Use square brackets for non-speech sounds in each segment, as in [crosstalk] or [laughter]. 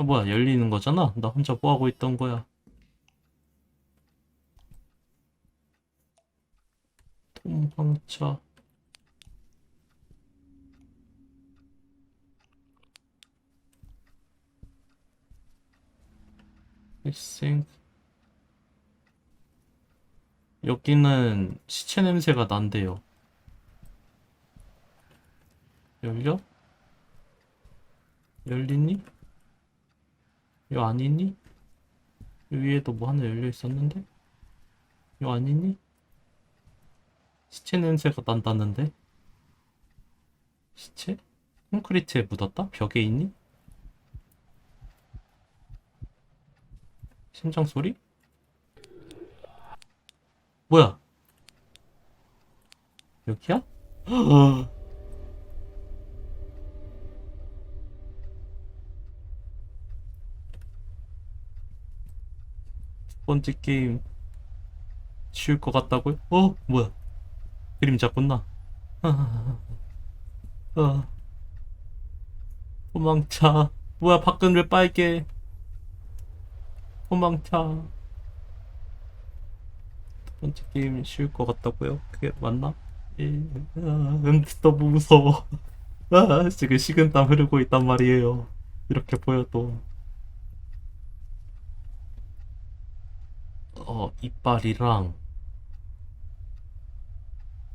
아, 뭐야, 열리는 거잖아? 나 혼자 뭐 하고 있던 거야? I think. 여기는 시체 냄새가 난대요. 열려? 열리니? 요 아니니? 요 위에도 뭐 하나 열려 있었는데? 요 아니니? 시체 냄새가 난다는데? 시체? 콘크리트에 묻었다? 벽에 있니? 심장 소리? 뭐야? 여기야? [gasps] 번째 게임 쉬울 것 같다고요? 어? 뭐야? 그림자구나. 아, 아. 도망차. 뭐야, 밖은 왜 빨개? 도망차. 두 번째 게임 쉬울 것 같다고요? 그게 맞나? 예. 아, 음, 너무 무서워. [laughs] 아, 지금 식은땀 흐르고 있단 말이에요. 이렇게 보여도. 어, 이빨이랑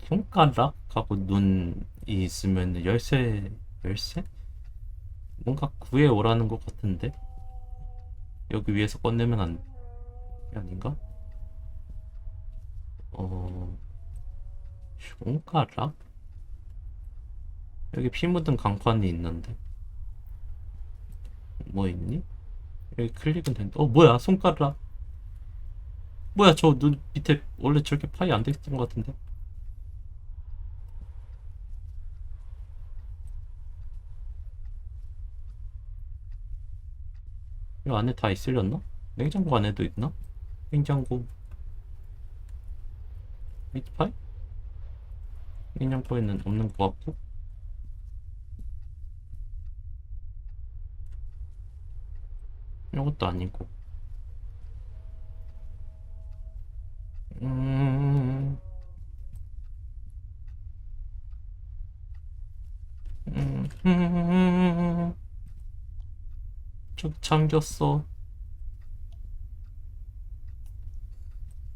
손가락하고 눈이 있으면 열쇠, 열쇠? 뭔가 구해 오라는 것 같은데? 여기 위에서 꺼내면 안, 아닌가? 어, 손가락? 여기 피 묻은 강판이 있는데. 뭐 있니? 여기 클릭은 된다. 어, 뭐야, 손가락. 뭐야, 저 눈 밑에 원래 저렇게 파이 안 됐던 것 같은데. 이 안에 다 있으렸나? 냉장고 안에도 있나? 냉장고 미트파이? 냉장고에는 없는 것 같고 이것도 아니고 잠겼어.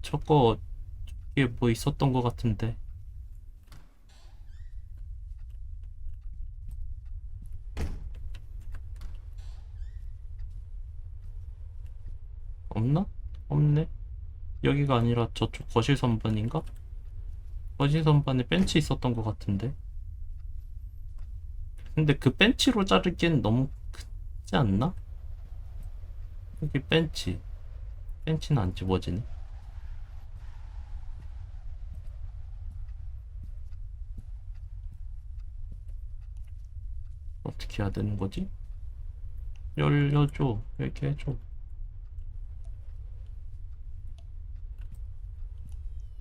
저거 이게 뭐 있었던 것 같은데. 없나? 없네. 여기가 아니라 저쪽 거실 선반인가? 거실 선반에 벤치 있었던 것 같은데. 근데 그 벤치로 자르기엔 너무 크지 않나? 여기 벤치. 벤치는 안 집어지네. 어떻게 해야 되는 거지? 열려줘. 이렇게 해줘.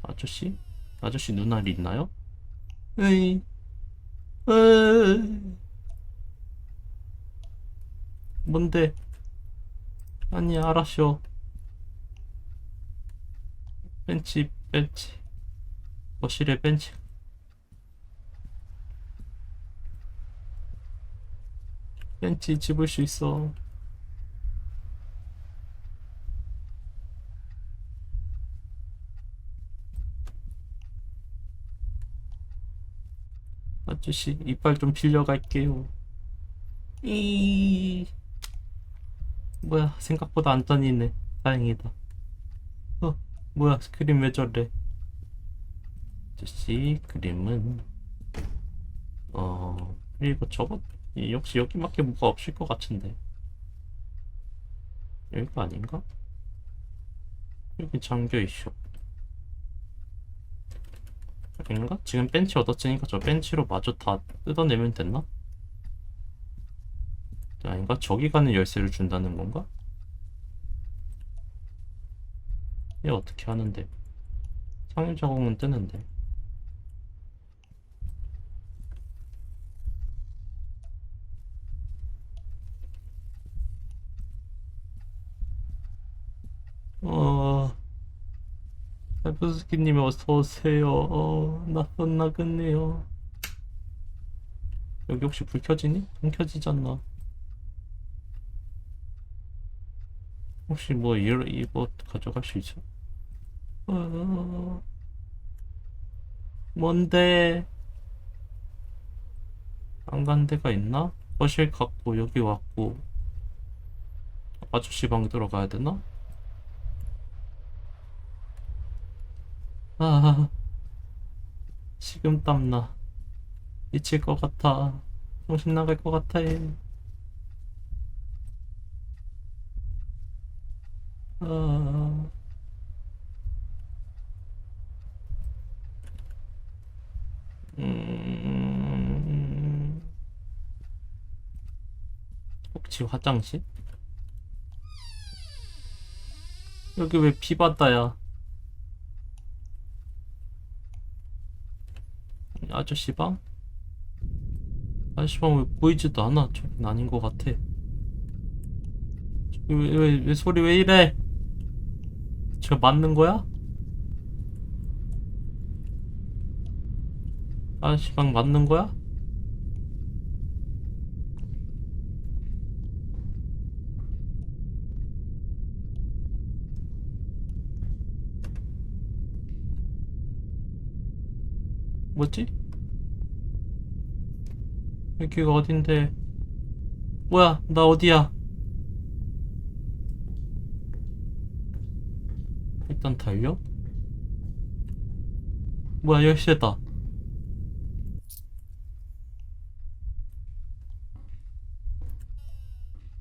아저씨? 아저씨 눈알이 있나요? 에이. 에이. 뭔데? 아니, 알았쇼. 벤치, 벤치. 거실에 벤치. 벤치 집을 수 있어. 아저씨, 이빨 좀 빌려갈게요. 이 뭐야 생각보다 안 다니네 다행이다 어 뭐야 그림 왜 저래 아저씨 그림은 어 그리고 이, 역시 여기밖에 뭐가 없을 것 같은데 여기가 아닌가? 여기 잠겨있어 아닌가? 지금 벤치 얻었으니까 저 벤치로 마저 다 뜯어내면 됐나? 아닌가? 저기 가는 열쇠를 준다는 건가? 얘 어떻게 하는데? 상일 자국은 뜨는데. 어, 살프스키님 어서 오세요. 어, 낯선 나그네요. 여기 혹시 불 켜지니? 안 켜지잖아. 혹시 뭐 이거 이거 가져갈 수 있어? 어... 뭔데? 안 간 데가 있나? 거실 갔고 여기 왔고 아저씨 방 들어가야 되나? 아, 식은 땀나. 미칠 것 같아. 정신 나갈 것 같아. 아, 음, 혹시 화장실? 여기 왜 비바다야? 아저씨 방? 아저씨 방 왜 보이지도 않아? 저긴 아닌 것 같아. 왜, 왜, 왜 소리 왜 이래? 제가 맞는 거야? 아저씨 방 맞는 거야? 뭐지? 여기가 어딘데? 뭐야, 나 어디야? 일단 달려? 뭐야, 열쇠다.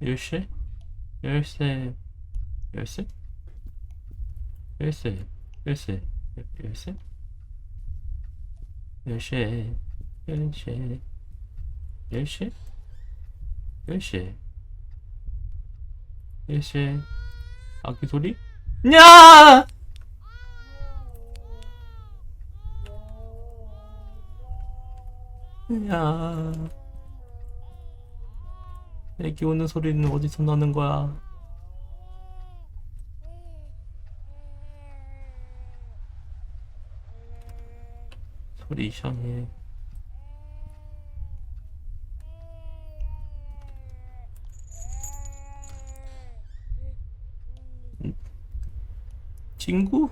열쇠? 열쇠, 열쇠? 열쇠, 열쇠, 열쇠? 열쇠, 열쇠, 열쇠, 열쇠, 열쇠, 아기 소리? 야! 야, 애기 우는 소리는 어디서 나는 거야? 소리 이상해. 친구?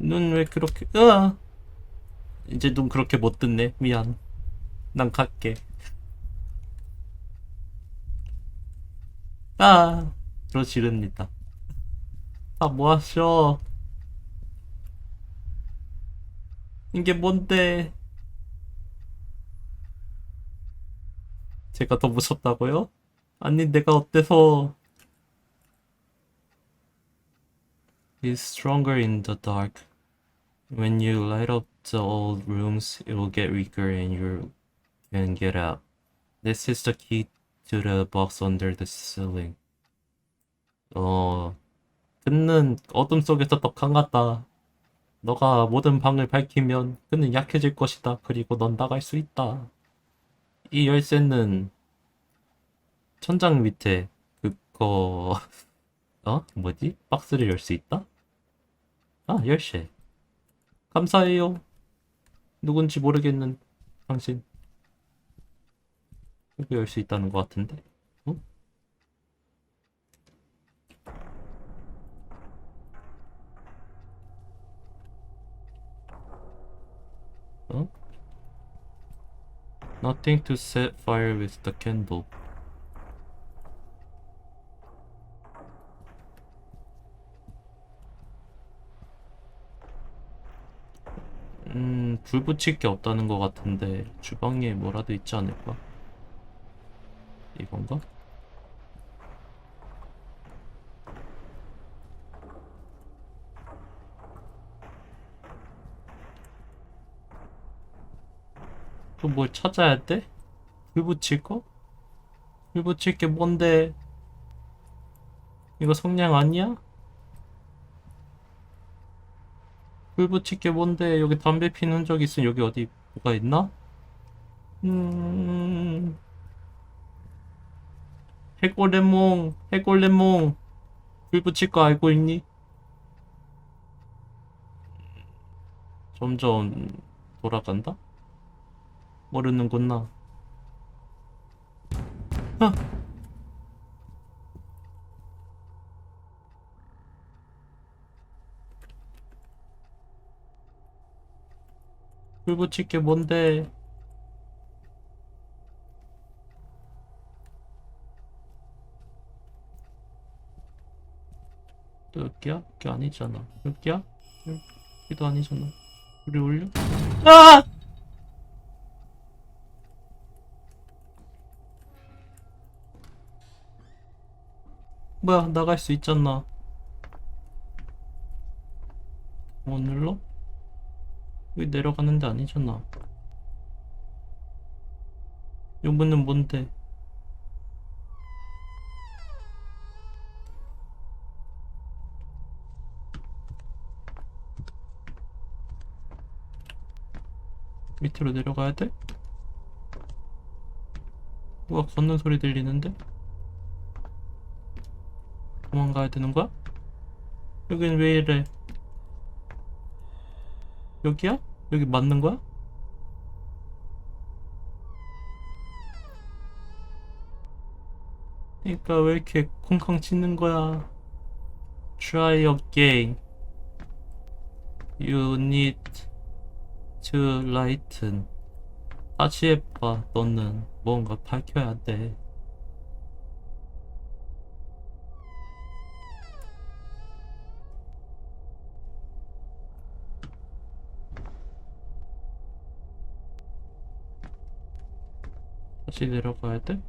눈 왜 그렇게, 으아! 이제 눈 그렇게 못 뜨네. 미안. 난 갈게. 아, 저 지릅니다. 아, 뭐 하셔? 이게 뭔데? 제가 더 무섭다고요? 아니, 내가 어때서? It's stronger in the dark. When you light up the old rooms, it will get weaker and you can get out. This is the key to the box under the ceiling. 어, 그는 어둠 속에서 더 강하다. 너가 모든 방을 밝히면 그는 약해질 것이다. 그리고 넌 나갈 수 있다. 이 열쇠는 천장 밑에 그거 어? 뭐지? 박스를 열 수 있다? 아, 열쇠. 감사해요. 누군지 모르겠는 당신. 여기 열수 있다는 것 같은데. 어? 어? Nothing to set fire with the candle. 음, 불 붙일 게 없다는 것 같은데 주방에 뭐라도 있지 않을까? 이건가? 또 뭘 찾아야 돼? 불 붙일 거? 불 붙일 게 뭔데? 이거 성냥 아니야? 불 붙일 게 뭔데 여기 담배 피는 적 있으면 여기 어디 뭐가 있나? 음... 해골레몽 해골레몽 불 붙일 거 알고 있니? 점점 돌아간다? 모르는구나 아! 불 붙일 게 뭔데? 또 여기야? 여기 아니잖아. 여기야? 여기도 아니잖아. 우리 올려? 아! 뭐야, 나갈 수 있잖아. 못 눌러? 여기 내려가는 데 아니잖아. 이 문은 뭔데? 밑으로 내려가야 돼? 누가 걷는 소리 들리는데? 도망가야 되는 거야? 여긴 왜 이래? 여기야? 여기 맞는 거야? 그러니까 왜 이렇게 콩쾅 치는 거야? Try again. You need to lighten. 다시 해봐. 너는 뭔가 밝혀야 돼. 다시 내려가야 돼?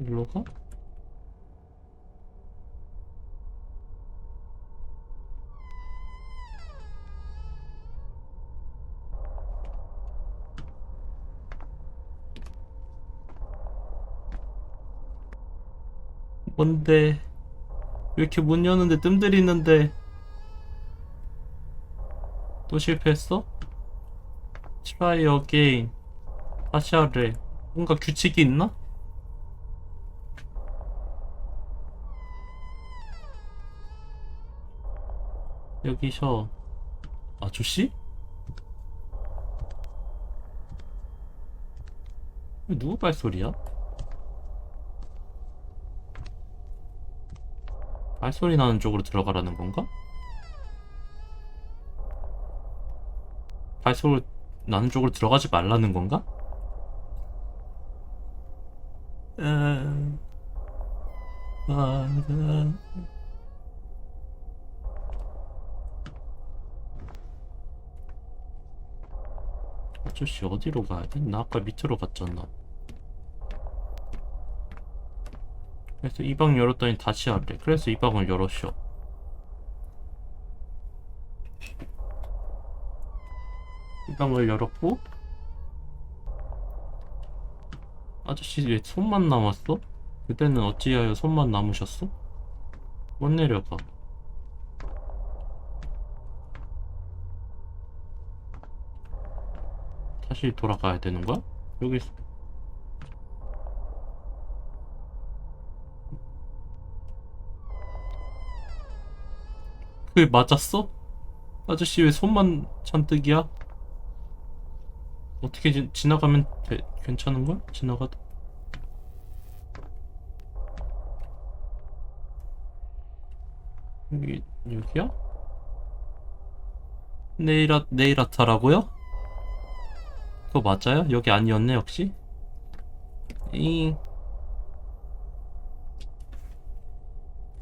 일로 가? 뭔데? 왜 이렇게 문 여는데 뜸 들이는데 또 실패했어? Try again 다시 하래 뭔가 규칙이 있나? 여기서 아저씨? 누구 발소리야? 발소리 나는 쪽으로 들어가라는 건가? 발소리 나는 쪽으로 들어가지 말라는 건가? 아, 아, 아. 아저씨 어디로 가야 돼? 나 아까 밑으로 갔잖아. 그래서 이 방 열었더니 다시 하래. 그래서 이 방을 열었어. 이 방을 열었고 아저씨 왜 손만 남았어? 그때는 어찌하여 손만 남으셨어? 못 내려가. 다시 돌아가야 되는 거야? 여기 그게 맞았어? 아저씨 왜 손만 잔뜩이야? 어떻게 지, 지나가면 돼, 괜찮은 거야? 지나가도 여기 여기야? 네일 아 네일 아트라고요? 그거 맞아요? 여기 아니었네 역시. 이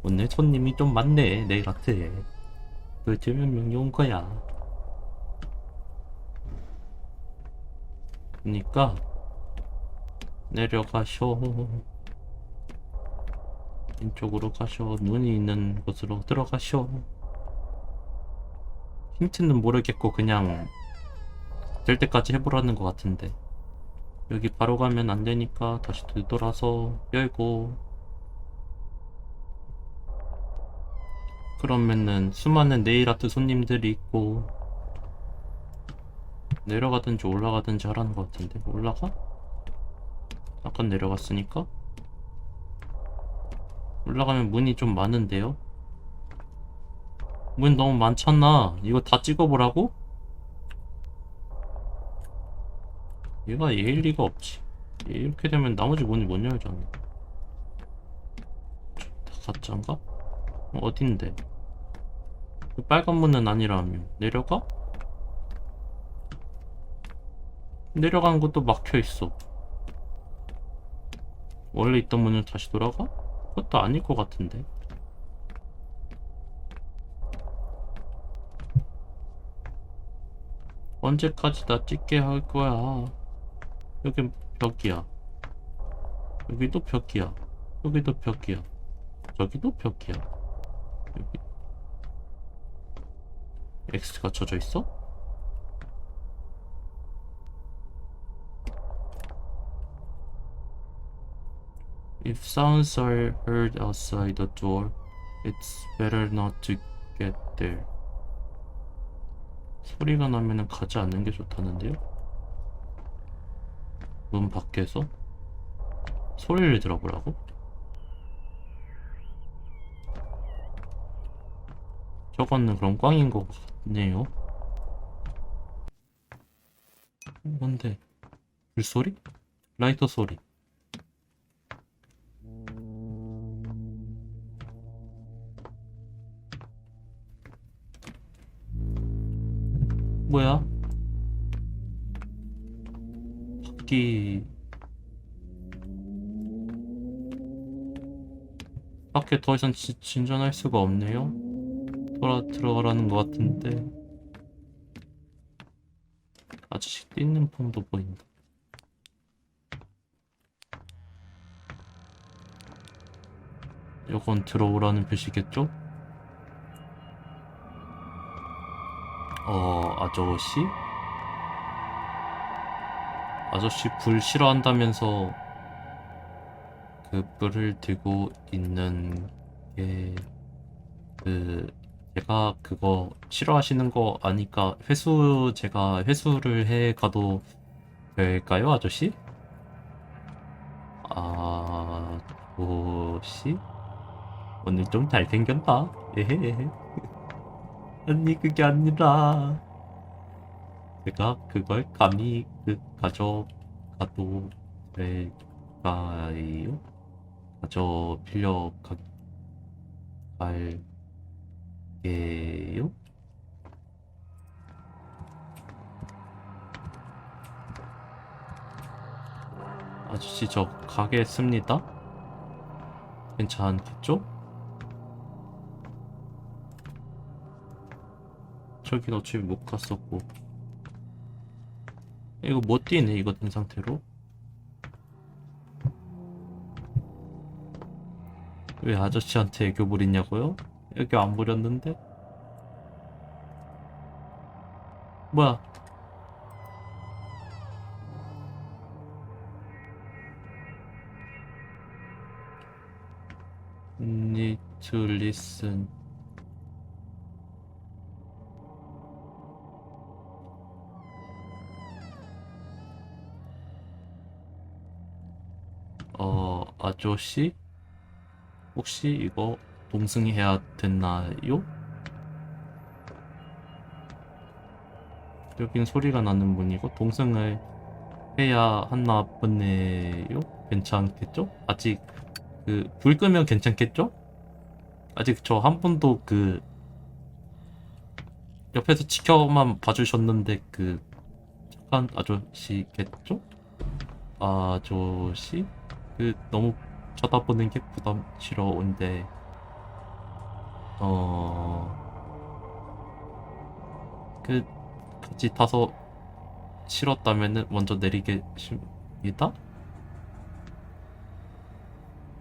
오늘 손님이 좀 많네 네일 아트에. 도대체 몇 명이 온 거야? 그니까 내려가셔. 왼쪽으로 가셔. 눈이 있는 곳으로 들어가셔. 힌트는 모르겠고 그냥 될 때까지 해보라는 것 같은데 여기 바로 가면 안 되니까 다시 되돌아서 열고 그러면은 수많은 네일아트 손님들이 있고 내려가든지 올라가든지 하라는 것 같은데 올라가? 아까 내려갔으니까 올라가면 문이 좀 많은데요? 문 너무 많잖아. 이거 다 찍어보라고? 얘가 얘일 리가 없지. 이렇게 되면 나머지 문이 못 열잖아. 다 가짜인가? 어, 어딘데? 그 빨간 문은 아니라며. 내려가? 내려간 것도 막혀 있어. 원래 있던 문을 다시 돌아가? 그것도 아닐 것 같은데. 언제까지 나 찍게 할 거야? 여긴 벽이야. 여기도 벽이야. 여기도 벽이야. 저기도 벽이야. 여기 X가 쳐져 있어? If sounds are heard outside the door, it's better not to get there. 소리가 나면은 가지 않는 게 좋다는데요? 문 밖에서 소리를 들어보라고? 저거는 그럼 꽝인 것 같네요. 뭔데? 불소리? 라이터 소리. 뭐야? 밖이 밖에 더 이상 지, 진전할 수가 없네요. 돌아 들어가라는 것 같은데 아저씨 뛰는 폼도 보인다. 이건 들어오라는 표시겠죠? 어, 아저씨? 아저씨 불 싫어한다면서 그 불을 들고 있는 게 그 제가 그거 싫어하시는 거 아니까 회수 제가 회수를 해 가도 될까요, 아저씨? 아저씨? 오늘 좀 잘생겼다. 에헤헤. [laughs] 아니 그게 아니라 제가 그걸 감히 그 가져가도 될까요? 가져 빌려 가 갈 게요? 아저씨 저 가겠습니다. 괜찮겠죠? 저긴 어차피 못 갔었고 이거 못 뛰네 이거 된 상태로 왜 아저씨한테 애교 부리냐고요? 애교 안 부렸는데? 뭐야 need to 어, 아저씨? 혹시 이거 동승해야 됐나요? 여긴 소리가 나는 문이고 동승을 해야 하나 보네요? 괜찮겠죠? 아직 그 불 끄면 괜찮겠죠? 아직 저 한 번도 그 옆에서 지켜만 봐주셨는데 그 착한 아저씨겠죠? 아저씨? 그 너무 쳐다보는 게 부담스러운데 어 그 같이 타서 싫었다면은 먼저 내리겠습니다.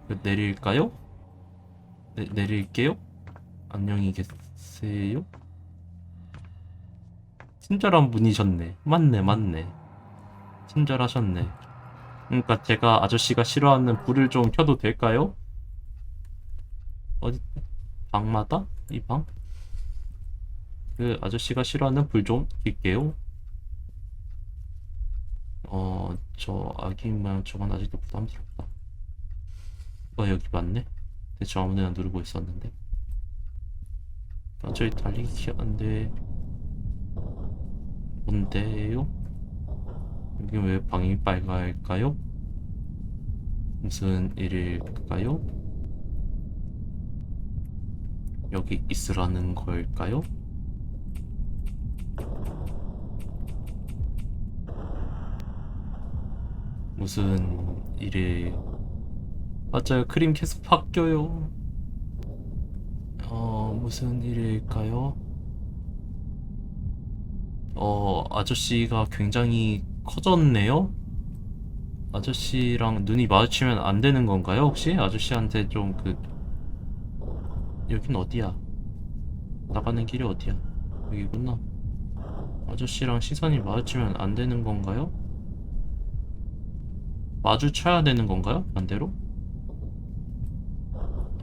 그 내릴까요? 네, 내릴게요. 안녕히 계세요. 친절한 분이셨네. 맞네, 맞네. 친절하셨네. 그러니까 제가 아저씨가 싫어하는 불을 좀 켜도 될까요? 어디 방마다? 이 방? 그 아저씨가 싫어하는 불좀 켤게요. 어, 저 아기만 저건 아직도 부담스럽다. 어, 여기 맞네? 대충 아무 데나 누르고 있었는데. 아, 저기 달리기 키웠는데. 뭔데요? 여기 왜 방이 빨갈까요? 무슨 일일까요? 여기 있으라는 걸까요? 무슨 일이 맞아요 크림 계속 바뀌어요 어 무슨 일일까요? 어 아저씨가 굉장히 커졌네요? 아저씨랑 눈이 마주치면 안 되는 건가요 혹시? 아저씨한테 좀그 여긴 어디야? 나가는 길이 어디야? 여기구나 아저씨랑 시선이 마주치면 안 되는 건가요? 마주쳐야 되는 건가요? 반대로?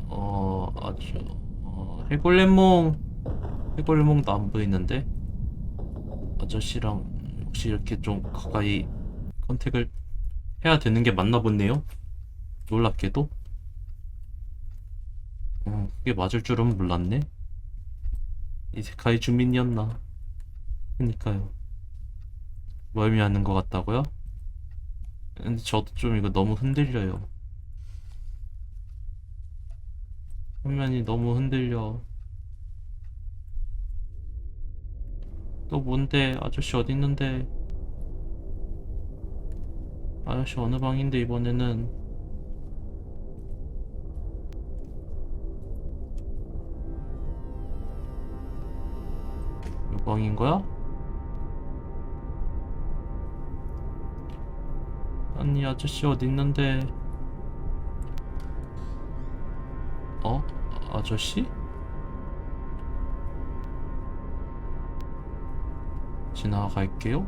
어, 아주, 어, 해골레몽, 해골레몽도 안 보이는데? 아저씨랑 혹시 이렇게 좀 가까이 컨택을 해야 되는 게 맞나 보네요? 놀랍게도? 어, 그게 맞을 줄은 몰랐네? 이세카이 주민이었나? 그니까요. 멀미하는 것 같다고요? 근데 저도 좀 이거 너무 흔들려요. 화면이 너무 흔들려. 또 뭔데? 아저씨 어디 있는데? 아저씨 어느 방인데 이번에는? 이 방인 거야? 아니 아저씨 어디 있는데? 어? 아저씨? 지나갈게요.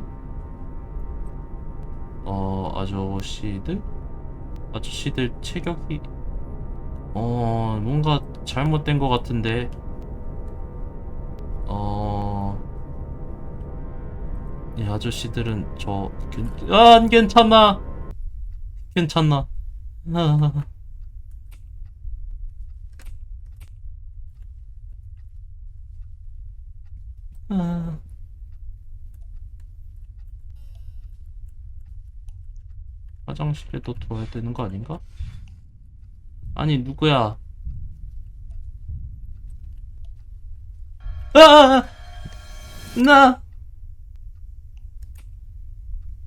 어 아저씨들? 아저씨들 체격이 어 뭔가 잘못된 것 같은데 아저씨들은 저 괜... 아, 안 괜찮아 괜찮나 아... 아... 화장실에도 둬야 되는 거 아닌가? 아니 누구야? 아! 나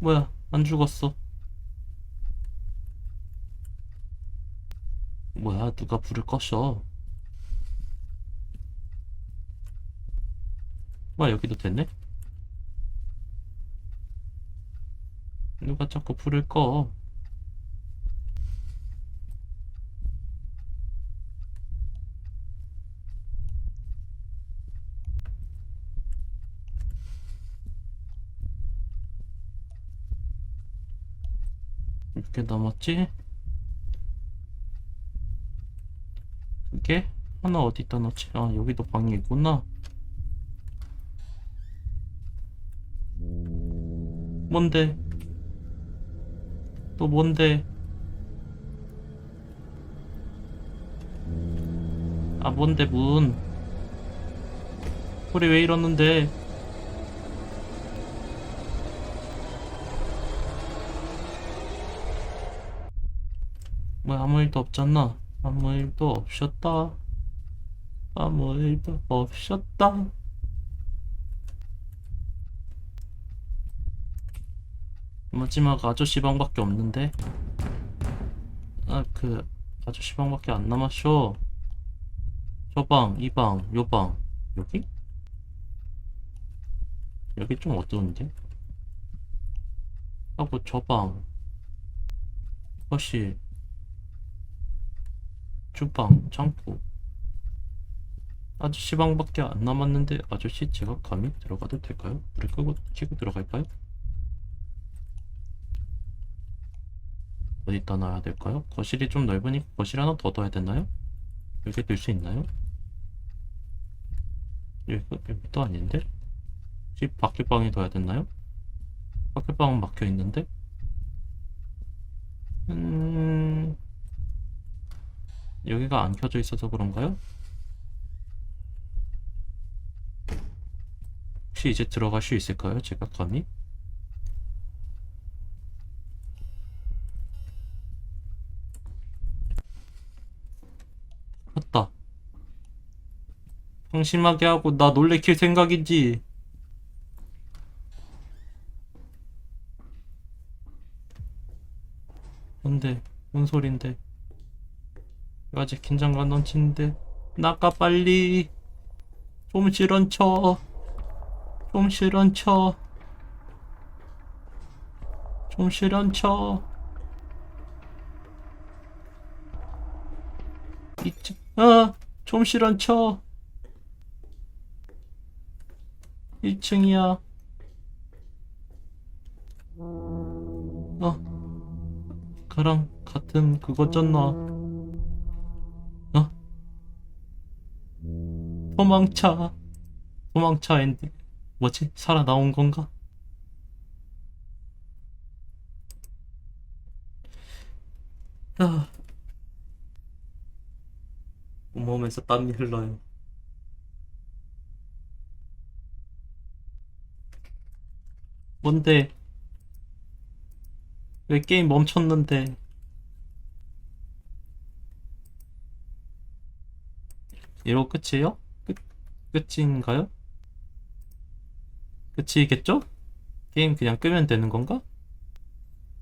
뭐야 안 죽었어. 뭐야 누가 불을 껐어? 뭐야 여기도 됐네? 누가 자꾸 불을 꺼 몇 개 남았지? 두 개? 하나 어디다 넣지? 아 여기도 방이 있구나 뭔데? 또 뭔데? 아 뭔데 문 소리 왜 이러는데 뭐 아무 일도 없잖아. 아무 일도 없었다. 아무 일도 없었다. 마지막 아저씨 방밖에 없는데? 아 그 아저씨 방밖에 안 남았쇼 저 방, 이 방, 요 방. 여기? 여기 좀 어두운데? 하고 저 방, 거실, 주방, 창고 아저씨 방밖에 안 남았는데 아저씨 제가 감히 들어가도 될까요? 불을 끄고 켜고 들어갈까요? 어디다 놔야 될까요? 거실이 좀 넓으니까 거실 하나 더 둬야 되나요? 여기 둘 수 있나요? 여기, 여기도 아닌데? 집 밖에 방에 둬야 되나요? 밖에 방은 막혀 있는데? 음, 여기가 안 켜져 있어서 그런가요? 혹시 이제 들어갈 수 있을까요? 제가 감히? 맞다. 방심하게 하고 나 놀래킬 생각이지. 뭔데? 뭔 소린데? 아직 긴장감 넘치는데 나가 빨리 좀 실언 쳐. 좀 실언 쳐. 좀 실언 쳐. 이쯤 아, 좀 실언 쳐. 1층이야. 어. 그랑 같은 그거잖아. 도망차. 도망차 엔드. 뭐지? 살아나온 건가? 아. 온몸에서 땀이 흘러요. 뭔데? 왜 게임 멈췄는데? 이러고 끝이에요? 끝, 끝인가요? 끝이겠죠? 게임 그냥 끄면 되는 건가?